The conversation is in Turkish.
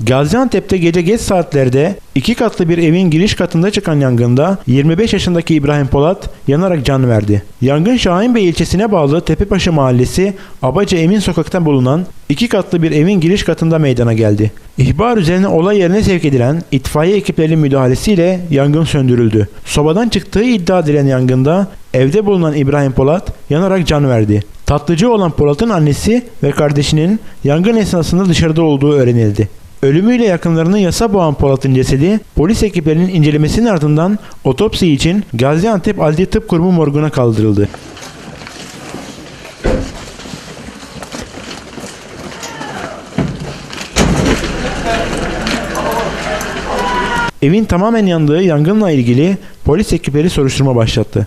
Gaziantep'te gece geç saatlerde iki katlı bir evin giriş katında çıkan yangında 25 yaşındaki İbrahim Polat yanarak can verdi. Yangın Şahinbey ilçesine bağlı Tepebaşı Mahallesi Abaca Emin Sokak'ta bulunan iki katlı bir evin giriş katında meydana geldi. İhbar üzerine olay yerine sevk edilen itfaiye ekiplerinin müdahalesiyle yangın söndürüldü. Sobadan çıktığı iddia edilen yangında evde bulunan İbrahim Polat yanarak can verdi. Tatlıcı olan Polat'ın annesi ve kardeşinin yangın esnasında dışarıda olduğu öğrenildi. Ölümüyle yakınlarını yasa boğan Polat'ın cesedi polis ekiplerinin incelemesinin ardından otopsi için Gaziantep Adli Tıp Kurumu morguna kaldırıldı. Evin tamamen yandığı yangınla ilgili polis ekipleri soruşturma başlattı.